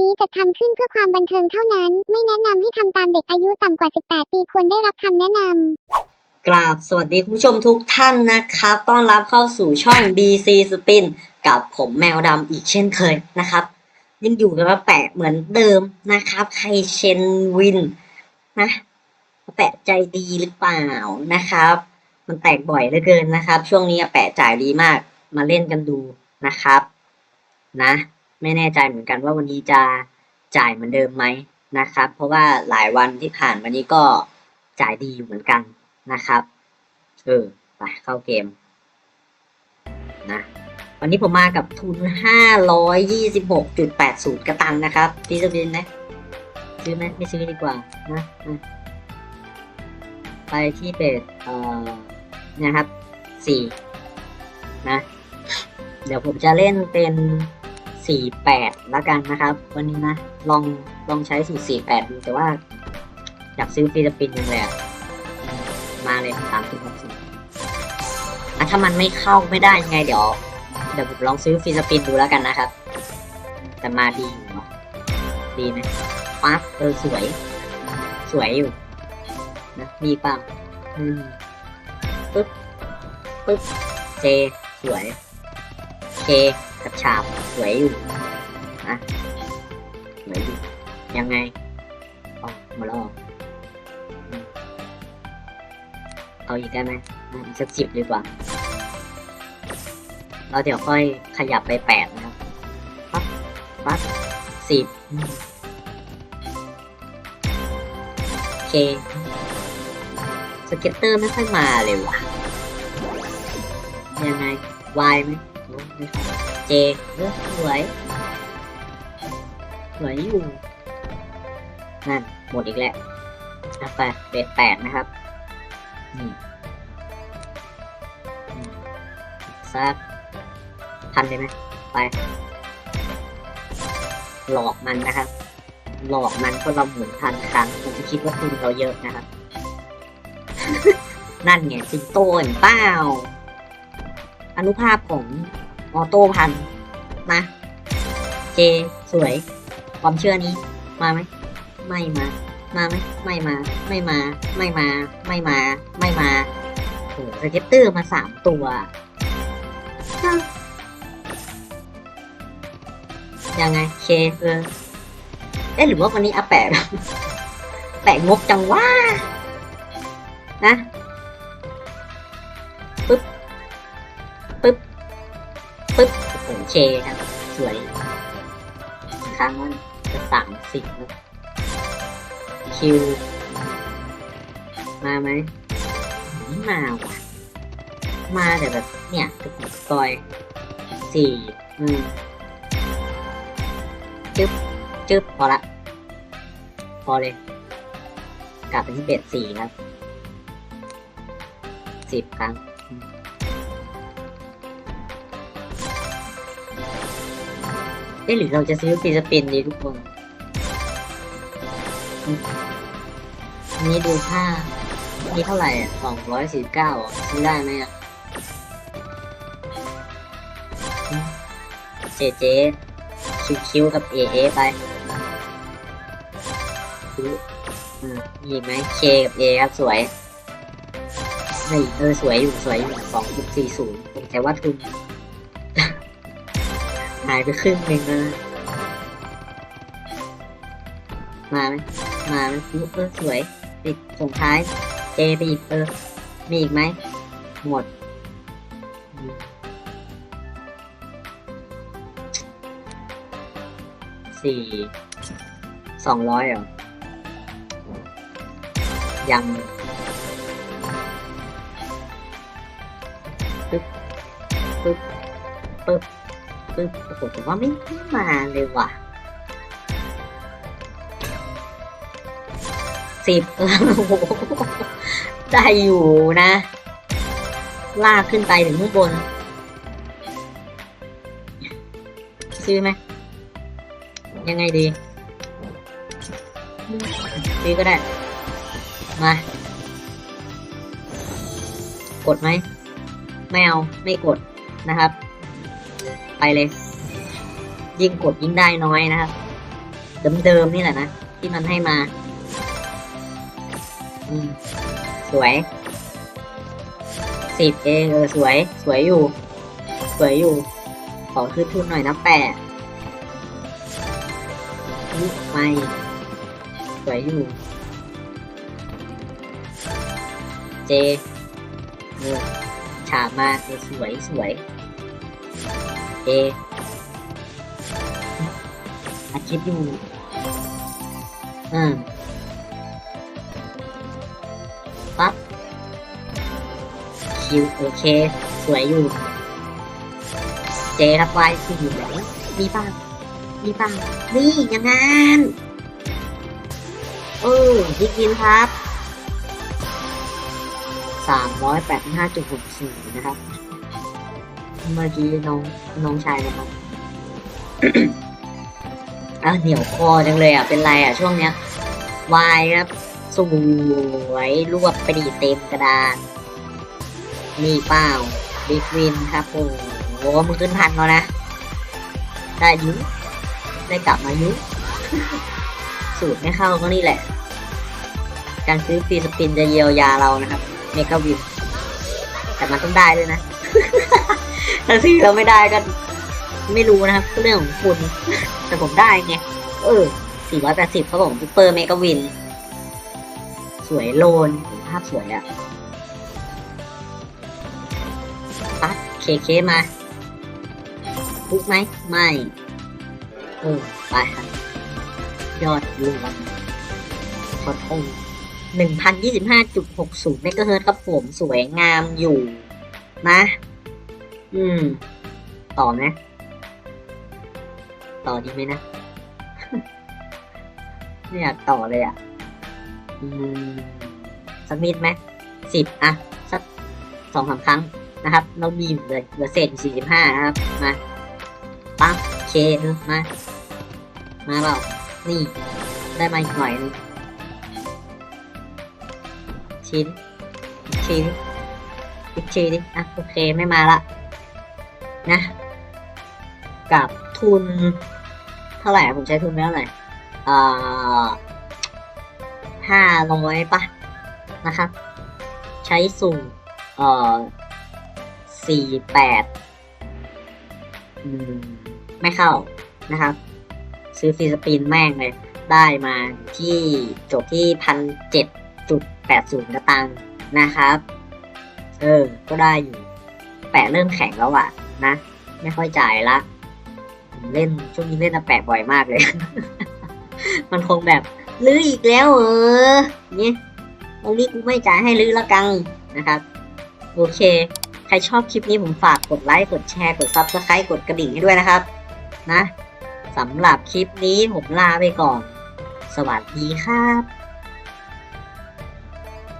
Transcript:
นี้จะทำขึ้นเพื่อความบันเทิงเท่านั้น ไม่แนะนำให้ทำตามเด็กอายุต่ำกว่า 18 ปีควรได้รับคำแนะนำกราบสวัสดีคุณผู้ชมทุกท่านนะครับ ต้อนรับเข้าสู่ช่อง BC Spin กับผมแมวดำอีกเช่นเคยนะครับ ยังอยู่กับมาแปะเหมือนเดิมนะครับ ใครเชนวินนะมาแปะใจดีหรือเปล่านะครับ มันแตกบ่อยเหลือเกินนะครับ ช่วงนี้แปะจ่ายดีมากมาเล่นกันดูนะครับ นะ ไม่แน่ใจเหมือนกันว่าวันนี้จะจ่ายเหมือนเดิมไหมนะครับ เพราะว่าหลายวันที่ผ่านมานี้ก็จ่ายดีอยู่เหมือนกันนะครับ เออไปเข้าเกมนะวันนี้ผมมากับทุน 526.80 กระตังนะครับ พี่จะบินไหมซื้อไหมไม่ซื้อดีกว่านะไปที่เบสเอ่อนะครับสี่นะ เดี๋ยวผมจะเล่นเป็น 48แปดแล้วกันนะครับ วันนี้นะ ลองลองใช้สูตร48ดูแต่ว่าอยากซื้อฟิลิปปินส์ยังเลยอะมาเลยสามสิบหกสิบอะถ้ามันไม่เข้าไม่ได้ยังไงเดี๋ยว เดี๋ยวผมลองซื้อฟิสปินดูแล้วกันนะครับ แต่มาดีอยู่ดีไหมปั๊บเออสวย สวยอยู่นะดีเปล่าอืมปึ๊บปึ๊บเจสวย เค กับฉาบสวยอยู่นะสวยอยู่ยังไงออกมาแล้วอเอาอีกได้ไหมอีกสักสิบดีกว่า เราเดี๋ยวค่อยขยับไปแปดนะครับปั๊บปั๊บสิบโอเคสเก็ตเตอร์ไม่ค่อยมาเลยว่ะ ยังไงวายไหมไม่ค่อย เจเออสวย สวยอยู่ นั่น หมดอีกแล้วนะไปเบสแปดนะครับอืมอืมสักพันเลยไหมไป หลอกมันนะครับ หลอกมันก็เราหมุนพันครั้งมันจะคิดว่าทุนเราเยอะนะครับ นั่นไงสิงโตเห็นเปล่าอนุภาพของ ออโต้พันมาเจสวย ความเชื่อนี้ มาไหมไม่มา มาไหมไม่มา ไม่มา ไม่มา ไม่มา ไม่มาโอ้สเก็ตเตอร์มาสามตัวยังไงเคเออเอ๊ะหรือว่าวันนี้อาแปะแปะงบจังว่านะปึ๊บ ปึ๊บโอเคครับ สวยครั้งนั้นจะสามสิบคิว มาไหมมาว่ะ มาแต่แบบเนี่ยกระปุกซอยสี่อืมจึ๊บจึ๊บพอละ พอเลย กลับไปที่เบ็ดสี่ครับสิบครั้ง อืมเอ๊ะหรือเราจะซื้อฟิสปินดีทุกคนอันนี้ดูค่านี่เท่าไหร่สองร้อยสี่เก้าซื้อได้ไหมอะ เจเจคิวคิวกับเอเอไปซื้ออีกไหมเคกับเอครับสวยนี่เออสวยอยู่สวยอยู่สองจุดสี่ศูนย์แต่ว่าทุน หายไปครึ่งหนึ่งแล้วนะมาไหมมาไหมเออสวยติดส่งท้าย เจไปอีกเออมีอีกไหมหมดสี่สองร้อยเหรอ ยังปึ๊บปึ๊บปึ๊บ ปึ๊บโอ้โหผมว่าไม่ไม่มาเลยว่ะสิบโอ้โหได้อยู่นะ ลากขึ้นไปถึงข้างบน ซื้อไหม ยังไงดี ซื้อก็ได้ มา กดไหม ไม่เอา ไม่กดนะครับ ไปเลย ยิ่งกดยิ่งได้น้อยนะครับ เดิมๆนี่แหละนะ ที่มันให้มา อืม สวยสิบเองเออสวย สวยอยู่ สวยอยู่ ขอขึ้นทุนหน่อยนะแปะไม่สวยอยู่ เจเออฉาบมาสวยสวย เออาคิดอยู่อืมปั๊บคิวโอเค สวยอยู่ เจครับวายคือยู่ไหนมีบ้างมีบ้างนี่อย่างนั้นเออดิกินครับสามร้อยแปดห้าจุดหกสี่นะครับ เมื่อกี้น้องน้องชายนะครับอะเหนียวคอจังเลยอะ เป็นไรอะ ช่วงเนี้ยวายครับ สวยรวบไปดีเต็มกระดานมีเปล่าบิ๊กวินครับโอ้โหมึงขึ้นพันแล้วนะ ได้ยุได้กลับมายุ สูตรไม่เข้าก็นี่แหละ การซื้อฟรีสปินจะเยียวยาเรานะครับ เมกาวินแต่มันต้องได้ด้วยนะ ถ้าซื้อเราไม่ได้ก็ไม่รู้นะครับเรื่องของคุณ แต่ผมได้ไง เออ 480ครับผมซูเปอร์เมกาวิน สวยโลน ภาพสวยอะปั๊ดเคเคมาพุกไหม ไม่เออไปครับ ยอดรวมขอโทษหนึ่งพันยี่สิบห้าจุดหกศูนย์เมกะเฮิรตซ์ครับผม สวยงามอยู่นะ อืม ต่อไหมต่อดีไหมนะ ไม่อยากต่อเลยอะ อืม สักนิดไหมสิบอะ สักสองสามครั้งนะครับ เรามีอยู่เลยเหลือเศษสี่สิบห้านะครับ มาปั๊บเคเออมา มาเปล่านี่ ได้มาอีกหน่อยนึงชิ้นชิ้นอีกชิ้นดิอะโอเคไม่มาละ นะ กับทุนเท่าไหร่ผมใช้ทุนไปเท่าไหร่อ่าห้าร้อยปะนะครับ ใช้สูตรเอ่อสี่แปดไม่เข้านะครับ ซื้อฟีสปินแม่งเลย ได้มาที่จบที่พันเจ็ดจุดแปดศูนย์กระตังนะครับ เออ ก็ได้อยู่ แปะเริ่มแข็งแล้วอะ นะ ไม่ค่อยจ่ายละ ผมเล่นช่วงนี้เล่นอะแปะบ่อยมากเลย มันคงแบบลื้ออีกแล้วเออเนี่ยตรงนี้กูไม่จ่ายให้ลื้อละกังนะครับ โอเค ใครชอบคลิปนี้ผมฝากกดไลค์ กดแชร์ กดซับสไครต์กดกระดิ่งให้ด้วยนะครับ นะสำหรับคลิปนี้ผมลาไปก่อน สวัสดีครับ